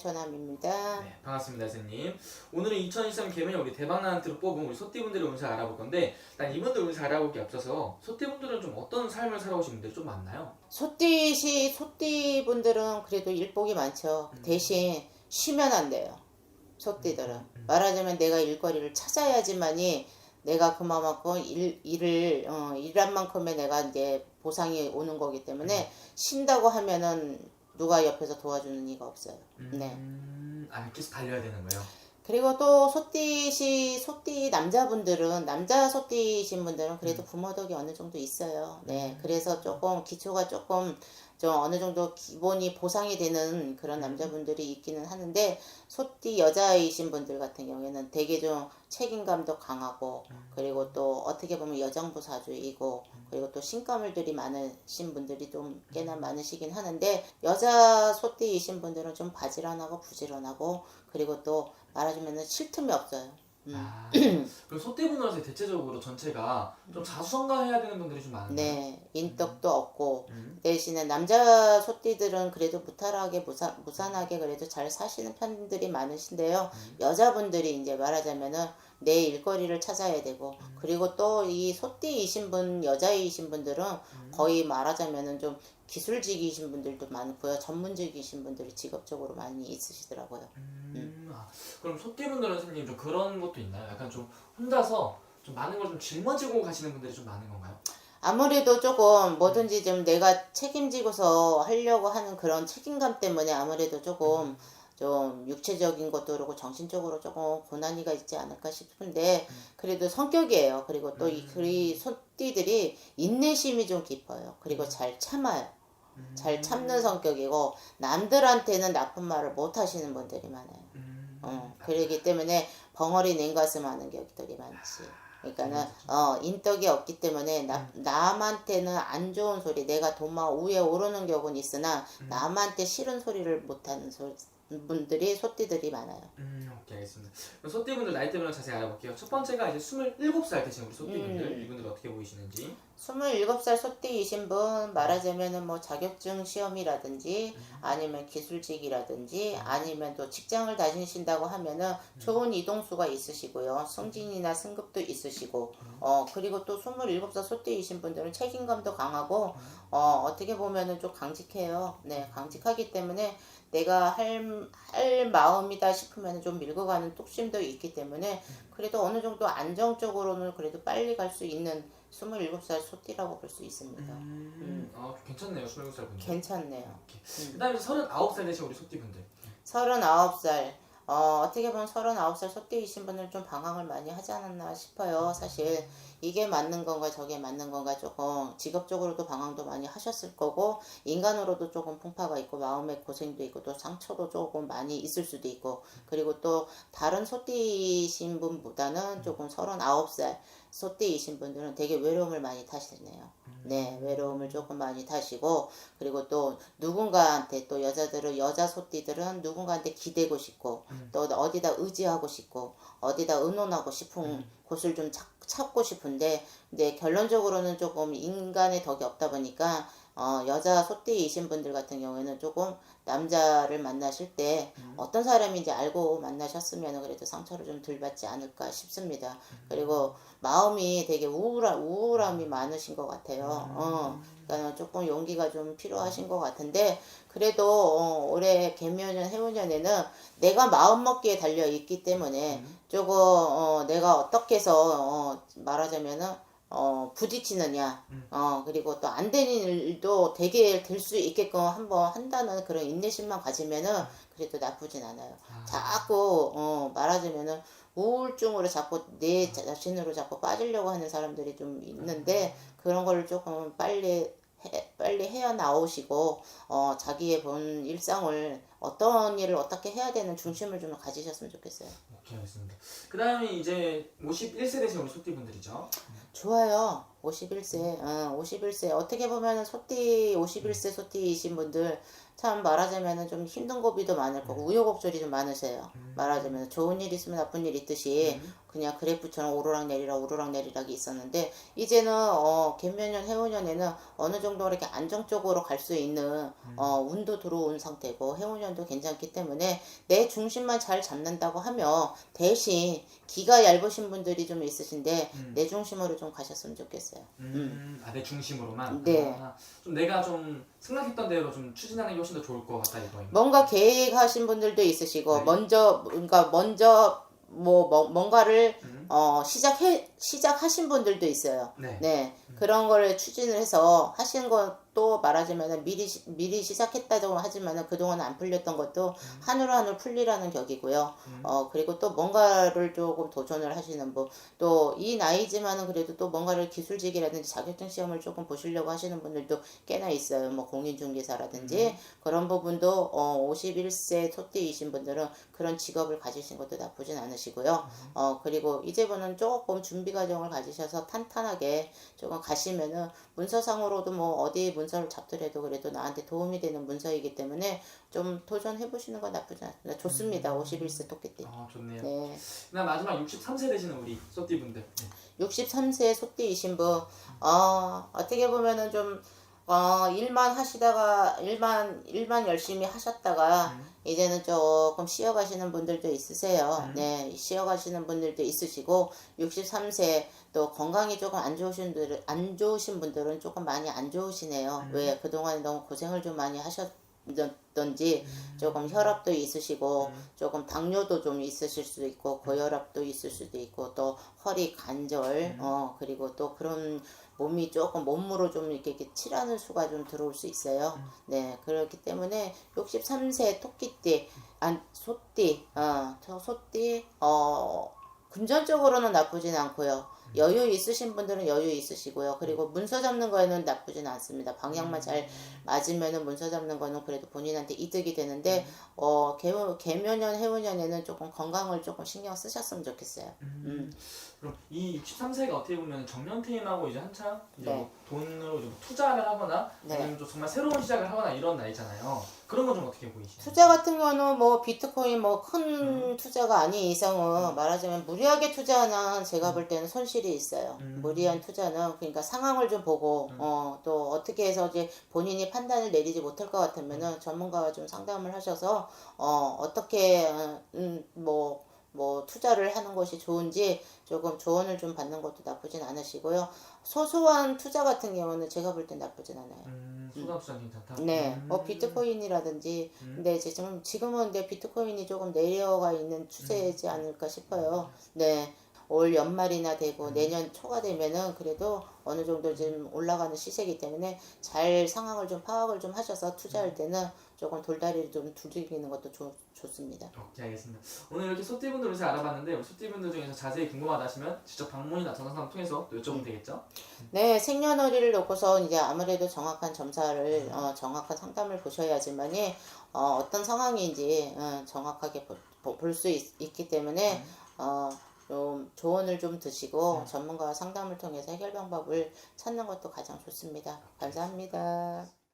용천함입니다. 네, 반갑습니다, 선생님. 오늘은 2023 개면에 우리 대박나한테로 뽑은 우리 소띠분들의 운세를 알아볼 건데, 일단 이분들 운세 알아보기 앞서서 소띠분들은 좀 어떤 삶을 살아오신 분들이 좀 많나요? 소띠시 소띠 분들은 그래도 일복이 많죠. 음. 대신 쉬면 안 돼요. 소띠들은 음. 말하자면 내가 일거리를 찾아야지만이 내가 그만큼 일 일을 어, 일한 만큼의 내가 이제 보상이 오는 거기 때문에 쉰다고 하면은 누가 옆에서 도와주는 이가 없어요. 네. 음, 아, 계속 달려야 되는 거예요? 그리고 또 소띠시 소띠 남자분들은 남자 소띠신 분들은 그래도 부모 덕이 어느 정도 있어요. 네, 그래서 조금 기초가 조금 좀 어느 정도 기본이 보상이 되는 그런 남자분들이 있기는 하는데 소띠 여자이신 분들 같은 경우에는 되게 좀 책임감도 강하고 그리고 또 어떻게 보면 여정부 사주이고 그리고 또 신가물들이 많으신 분들이 좀 꽤나 많으시긴 하는데 여자 소띠이신 분들은 좀 바지런하고 부지런하고 그리고 또 말하자면은 쉴 틈이 없어요. 음. 아, 그리고 소띠분들한테 대체적으로 전체가 좀 자수성가해야 되는 분들이 좀 많은데. 네, 인덕도 없고 음. 대신에 남자 소띠들은 그래도 무탈하게 무사, 무산하게 그래도 잘 사시는 편들이 많으신데요. 여자분들이 이제 말하자면은 내 일거리를 찾아야 되고 그리고 또 이 소띠이신 분 여자이신 분들은 거의 말하자면은 좀 기술직이신 분들도 많고요. 전문직이신 분들이 직업적으로 많이 있으시더라고요. 음, 아, 그럼 소띠분들은 선생님 좀 그런 것도 있나요? 약간 좀 혼자서 좀 많은 걸 좀 짊어지고 가시는 분들이 좀 많은 건가요? 아무래도 조금 뭐든지 좀 내가 책임지고서 하려고 하는 그런 책임감 때문에 아무래도 조금 좀 육체적인 것도 그렇고 정신적으로 조금 고난이가 있지 않을까 싶은데 그래도 성격이에요. 그리고 또 이 그리 소띠들이 인내심이 좀 깊어요. 그리고 잘 참아요. 잘 참는 성격이고 남들한테는 나쁜 말을 못 하시는 분들이 많아요. 음, 어, 그러기 때문에 벙어리 냉가슴 하는 격들이 많지. 그러니까는 어 인덕이 없기 때문에 나, 남한테는 안 좋은 소리 내가 도마 위에 오르는 격은 있으나 남한테 싫은 소리를 못하는 소, 분들이 소띠들이 많아요. 음, 오케이 알겠습니다. 그럼 소띠분들 나이대별로 자세히 알아볼게요. 첫 번째가 이제 27살 되신 우리 소띠분들 음. 이분들 어떻게 보이시는지. 27살 소띠이신 분 말하자면은 뭐 자격증 시험이라든지 아니면 기술직이라든지 아니면 또 직장을 다니신다고 하면은 좋은 이동수가 있으시고요. 승진이나 승급도 있으시고. 어 그리고 또 27살 소띠이신 분들은 책임감도 강하고 어 어떻게 보면은 좀 강직해요. 네, 강직하기 때문에 내가 할, 할 마음이다 싶으면 좀 밀고 가는 뚝심도 있기 때문에 그래도 어느 정도 안정적으로는 그래도 빨리 갈 수 있는 27살 소띠라고 볼 수 있습니다. 음, 아 괜찮네요 27살 분들. 괜찮네요. 그 다음에 39살 되신 우리 소띠 분들. 39살. 어, 어떻게 보면 39살 소띠이신 분은 좀 방황을 많이 하지 않았나 싶어요. 사실 이게 맞는 건가 저게 맞는 건가 조금 직업적으로도 방황도 많이 하셨을 거고 인간으로도 조금 풍파가 있고 마음의 고생도 있고 또 상처도 조금 많이 있을 수도 있고 그리고 또 다른 소띠이신 분보다는 조금 39살 소띠이신 분들은 되게 외로움을 많이 타시네요. 네, 외로움을 조금 많이 타시고 그리고 또 누군가한테 또 여자들은 여자 소띠들은 누군가한테 기대고 싶고 또 어디다 의지하고 싶고 어디다 의논하고 싶은 곳을 좀 찾, 찾고 싶은데 근데 결론적으로는 조금 인간의 덕이 없다 보니까 어, 여자 소띠이신 분들 같은 경우에는 조금 남자를 만나실 때 어떤 사람인지 알고 만나셨으면 그래도 상처를 좀 덜 받지 않을까 싶습니다. 그리고 마음이 되게 우울한 우울함이 많으신 것 같아요. 어, 그러니까 조금 용기가 좀 필요하신 것 같은데 그래도 어, 올해 개묘년 해운년에는 내가 마음 먹기에 달려 있기 때문에 조금 어, 내가 어떻게 해서 어, 말하자면은 어, 부딪히느냐, 어, 그리고 또 안 되는 일도 되게 될 수 있게끔 한번 한다는 그런 인내심만 가지면은 그래도 나쁘진 않아요. 자꾸, 어, 말하자면은 우울증으로 자꾸 내 자신으로 자꾸 빠지려고 하는 사람들이 좀 있는데 그런 걸 조금 빨리 해, 빨리 헤어 나오시고 어, 자기의 본 일상을 어떤 일을 어떻게 해야 되는 중심을 좀 가지셨으면 좋겠어요. 오케이 알겠습니다. 그 다음에 이제 51세 되신 우리 소띠분들이죠. 좋아요. 51세, 어, 51세. 어떻게 보면은 소띠, 51세 소띠이신 분들, 참 말하자면은 좀 힘든 고비도 많을 거고, 우여곡절이 좀 많으세요. 말하자면 좋은 일 있으면 나쁜 일 있듯이, 그냥 그래프처럼 오르락 내리락, 오르락 내리락이 있었는데, 이제는, 어, 개면년, 해운년에는 어느 정도 이렇게 안정적으로 갈 수 있는, 어, 운도 들어온 상태고, 해운년도 괜찮기 때문에, 내 중심만 잘 잡는다고 하면, 대신, 기가 얇으신 분들이 좀 있으신데, 내 중심으로 좀 가셨으면 좋겠어요. 음, 아, 내 중심으로만. 네. 아, 좀 내가 좀 생각했던 대로 좀 추진하는 게 훨씬 더 좋을 것 같다 이거예요. 뭔가 계획하신 분들도 있으시고 네. 먼저 그러니까 먼저 뭐, 뭐 뭔가를 음. 어 시작해 시작하신 분들도 있어요. 네. 네 그런 거를 추진을 해서 하신 것도 말하자면 미리 시- 미리 시작했다고 하지만은 그동안 안 풀렸던 것도 한으로 한으로 풀리라는 격이고요. 음. 어 그리고 또 뭔가를 조금 도전을 하시는 분 또 이 나이지만은 그래도 또 뭔가를 기술직이라든지 자격증 시험을 조금 보시려고 하시는 분들도 꽤나 있어요. 뭐 공인중개사라든지 그런 부분도 어 51세 소띠이신 분들은 그런 직업을 가지신 것도 나쁘진 않으시고요. 어 그리고 이제부터는 조금 준비 과정을 가지셔서 탄탄하게 조금 가시면은 문서상으로도 뭐 어디 문서를 잡더라도 그래도 나한테 도움이 되는 문서이기 때문에 좀 도전해 보시는 건 나쁘지 않습니다. 좋습니다. 51세 토끼띠. 아, 좋네요. 네. 그다음 마지막 63세 되시는 우리 소띠 분들. 네. 63세 소띠이신 분, 어, 어떻게 보면은 좀, 어, 일만 하시다가, 일만, 일만 열심히 하셨다가, 이제는 조금 쉬어가시는 분들도 있으세요. 네, 쉬어가시는 분들도 있으시고, 63세 또 건강이 조금 안 좋으신 분들은, 안 좋으신 분들은 조금 많이 안 좋으시네요. 왜? 그동안 너무 고생을 좀 많이 하셨던지, 조금 혈압도 있으시고, 조금 당뇨도 좀 있으실 수도 있고, 고혈압도 있을 수도 있고, 또 허리 관절, 어, 그리고 또 그런 몸이 조금 몸으로 좀 이렇게, 이렇게 칠하는 수가 좀 들어올 수 있어요. 네, 그렇기 때문에 63세 토끼띠, 안, 소띠, 어, 저 소띠, 어, 금전적으로는 나쁘진 않고요. 여유 있으신 분들은 여유 있으시고요. 그리고 문서 잡는 거에는 나쁘진 않습니다. 방향만 잘 맞으면은 문서 잡는 거는 그래도 본인한테 이득이 되는데, 어, 개, 개면년, 해운년에는 조금 건강을 조금 신경 쓰셨으면 좋겠어요. 음. 그럼 이 63세가 어떻게 보면 정년퇴임하고 이제 한창 이제 네. 뭐 돈으로 좀 투자를 하거나 네. 아니면 좀 정말 새로운 시작을 하거나 이런 나이잖아요. 그런 건 좀 어떻게 보이시나요? 투자 같은 경우는 뭐 비트코인 뭐큰 투자가 아닌 이상은 말하자면 무리하게 투자는 제가 볼 때는 손실이 있어요. 음. 무리한 투자는 그러니까 상황을 좀 보고 어또 어떻게 해서 이제 본인이 판단을 내리지 못할 것 같으면은 전문가와 좀 상담을 하셔서 어 어떻게 어, 음, 뭐 뭐 투자를 하는 것이 좋은지 조금 조언을 좀 받는 것도 나쁘진 않으시고요. 소소한 투자 같은 경우는 제가 볼 땐 나쁘진 않아요. 음, 소담 투자 괜찮다. 네, 음. 뭐 비트코인이라든지, 근데 이제 지금 지금은 근데 비트코인이 조금 내려가 있는 추세이지 음. 않을까 싶어요. 네, 올 연말이나 되고 음. 내년 초가 되면은 그래도 어느 정도 지금 올라가는 시세이기 때문에 잘 상황을 좀 파악을 좀 하셔서 음. 투자할 때는 조금 돌다리를 좀 두드리는 것도 좋, 좋습니다. 오케이 알겠습니다. 오늘 이렇게 소띠분들 운세 알아봤는데 우리 소띠분들 중에서 자세히 궁금하다 하시면 직접 방문이나 전화상 통해서 또 음. 여쭤보면 되겠죠? 네, 생년월일을 놓고서 이제 아무래도 정확한 점사를 어, 정확한 상담을 보셔야지만이 어, 어떤 상황인지 어, 정확하게 볼 수 있기 때문에 어, 좀 조언을 좀 드시고 전문가와 상담을 통해서 해결 방법을 찾는 것도 가장 좋습니다. 감사합니다.